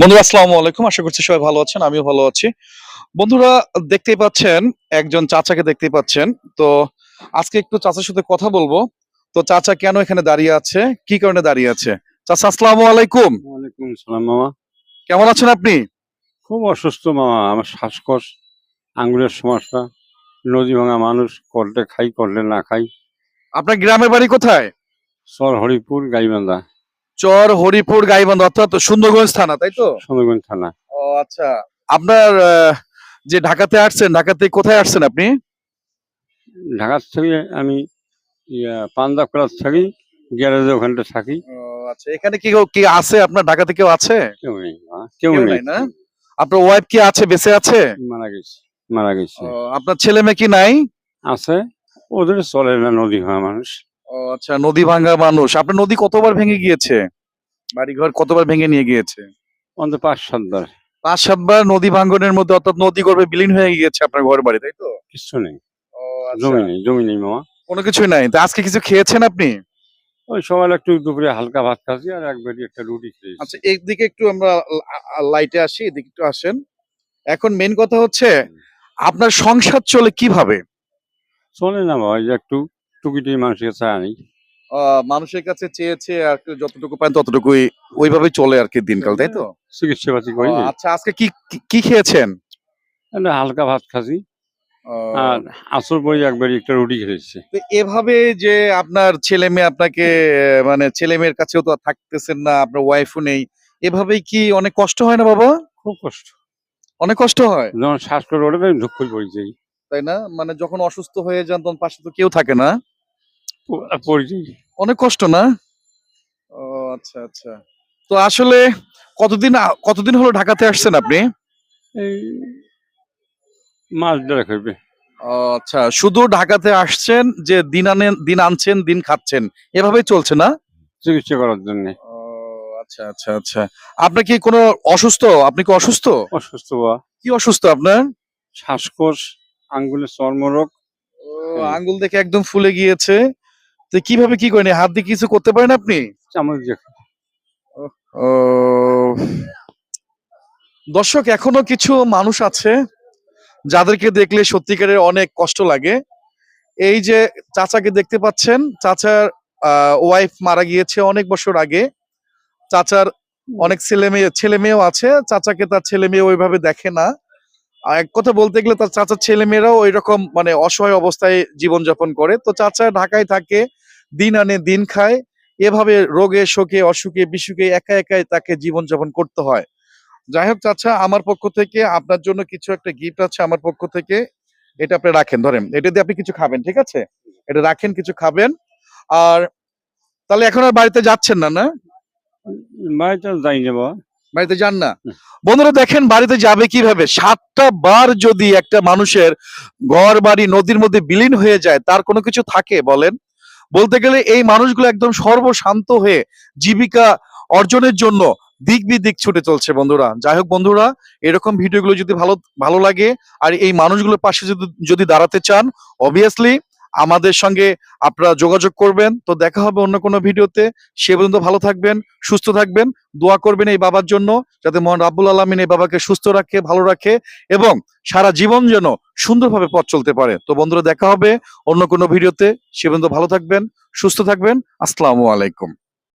বন্ধুরা আসসালামু আলাইকুম। আশা করছি সবাই ভালো আছেন আমিও ভালো আছি। বন্ধুরা দেখতেই পাচ্ছেন একজন চাচাকে দেখতেই পাচ্ছেন। তো আজকে একটু চাচার সাথে কথা বলব। তো চাচা কেন এখানে দাঁড়িয়ে আছে? কি কারণে দাঁড়িয়ে আছে? চাচা আসসালামু আলাইকুম। ওয়ালাইকুম সালাম মামা। কেমন আছেন আপনি? খুব অসুস্থ মামা। আমার শ্বাসকষ্ট আঙ্গুলের সমস্যা নদী ভাঙা মানুষ করলে খাই করলে না খাই। আপনার গ্রামের বাড়ি কোথায়? সর হরিপুর গাইবান্ধা। চর হরিপুর গাইবান্ধা অর্থাৎ সুন্দরগঞ্জ থানা তাই তো? সুন্দরগঞ্জ থানা। ও আচ্ছা। আপনার যে ঢাকাতে আসছেন ঢাকাতে কোথায় আসছেন আপনি? ঢাকার থেকে আমি পাঞ্জাব ক্লাস থাকি গ্যারেজে ওখানটা থাকি। আচ্ছা। এখানে কি কি আছে? আপনার ঢাকাতে কেউ আছে? কেউ নেই কেউ নেই। না? আপনার ওয়াইফ কি আছে বেঁচে আছে? মারা গেছে মারা গেছে। আপনার ছেলে মেয়ে কি নাই? আছে। ওদের চলে না নদী ভাঙা মানুষ। ও আচ্ছা নদী ভাঙ্গা মানুষ। আপনার নদী কতবার ভেঙে গিয়েছে? বাড়িঘর কতবার ভেঙে নিয়ে গিয়েছে? অন্তত পাঁচ সাতবার। পাঁচ সাতবার নদী ভাঙ্গনের মধ্যে অর্থাৎ নদী গর্ভে বিলীন হয়ে গিয়েছে আপনার ঘর বাড়ি তাই তো? কিছু নেই। ও আচ্ছা। জমি নেই জমি নেই মামা। কোনো কিছুই নাই। তা আজকে কিছু খেয়েছেন আপনি? ওই সকাল একটু দুপুরে হালকা ভাত খাচ্ছি আর একবারই একটা রুটি খেয়েছি। আচ্ছা এইদিকে একটু আমরা লাইটে আসি এদিকে একটু আসেন। এখন মেন কথা হচ্ছে আপনার সংসার চলে কীভাবে? চলে না বাবা এই যে একটু টুকিটি মানুষের নেই আহ, মানুষের কাছে চেয়েছে আর যতটুকু পান ততটুকুই ওইভাবেই চলে আর কি দিনকাল তাই তো? চিকিৎসা পাতি করি। আচ্ছা আজকে কি কি- খেয়েছেন? হালকা ভাত খাসি আর আসর বই একবারই একটা রুটি খেয়েছি। তো এভাবে যে আপনার ছেলে মেয়ে আপনাকে মানে ছেলে মেয়ের কাছেও তো থাকতেছেন না আপনার ওয়াইফও নেই এভাবেই কি অনেক কষ্ট হয় না বাবা? খুব কষ্ট। অনেক কষ্ট হয়? যখন শ্বাস করে ওঠে তখন পড়ে যাই। তাই না? মানে যখন অসুস্থ হয়ে যান তখন পাশে তো কেউ থাকে না। অনেক কষ্ট না? ও আচ্ছা আচ্ছা। তো আসলে কতদিন কতদিন হলো ঢাকাতে আসছেন আপনি? এই মাছ ধরে খাইবে ও আচ্ছা। শুধু ঢাকাতে আসছেন যে দিন আনেন দিন আনছেন দিন খাচ্ছেন এভাবেই চলছে না? চিকিৎসা করার জন্য। ও আচ্ছা আচ্ছা আচ্ছা। আপনার কি কোনো অসুস্থ? আপনি কি অসুস্থ? অসুস্থ কি অসুস্থ আপনার? শ্বাসকোষ। আঙ্গুলের চর্মরোগ। ও, আঙ্গুল দেখে একদম ফুলে গিয়েছে। তো কীভাবে কি করেন? হাত দিয়ে কিছু করতে পারেন আপনি? চামচ দিয়ে। ও দর্শক এখনও কিছু মানুষ আছে যাদেরকে দেখলে সত্যিকারের অনেক কষ্ট লাগে। এই যে চাচাকে দেখতে পাচ্ছেন চাচার ওয়াইফ মারা গিয়েছে অনেক বছর আগে। চাচার অনেক ছেলে মেয়ে ছেলে মেয়েও আছে চাচাকে তার ছেলে মেয়ে ওইভাবে দেখে না। এক কথা বলতে গেলে তার চাচার ছেলে মেয়েরাও ওই রকম মানে অসহায় অবস্থায় জীবনযাপন করে। তো চাচা ঢাকায় থাকে, দিন আনে দিন খায়। এভাবে রোগে, শোকে, অসুখে, বিসুখে একা একাই তাকে জীবনযাপন করতে হয়। যাই হোক চাচা, আমার পক্ষ থেকে আপনার জন্য কিছু একটা গিফট আছে আমার পক্ষ থেকে। এটা আপনি রাখেন, ধরেন এটা দিয়ে আপনি কিছু খাবেন, ঠিক আছে? এটা রাখেন, কিছু খাবেন। আর তাহলে এখন আর বাড়িতে যাচ্ছেন না না? বাড়িতে যাই না বাড়িতে যান না। বন্ধুরা দেখেন বাড়িতে যাবে কীভাবে? সাতটা বার যদি একটা মানুষের ঘর বাড়ি নদীর মধ্যে বিলীন হয়ে যায় তার কোনো কিছু থাকে বলেন? বলতে গেলে এই মানুষগুলো একদম সর্বশান্ত হয়ে জীবিকা অর্জনের জন্য দিক বিদিক ছুটে চলছে বন্ধুরা। যাই হোক বন্ধুরা এরকম ভিডিওগুলো যদি ভালো ভালো লাগে আর এই মানুষগুলোর পাশে যদি যদি দাঁড়াতে চান অবভিয়াসলি আমাদের সঙ্গে আপনারা যোগাযোগ করবেন। তো দেখা হবে অন্য কোনো ভিডিওতে। সে পর্যন্ত ভালো থাকবেন, সুস্থ থাকবেন। দোয়া করবেন এই বাবার জন্য, যাতে মহান রাব্বুল আলমিন এই বাবাকে সুস্থ রাখে, ভালো রাখে এবং সারা জীবন যেন সুন্দরভাবে পথ চলতে পারে। তো বন্ধুরা, দেখা হবে অন্য কোনো ভিডিওতে। সে পর্যন্ত ভালো থাকবেন, সুস্থ থাকবেন। আসসালামু আলাইকুম।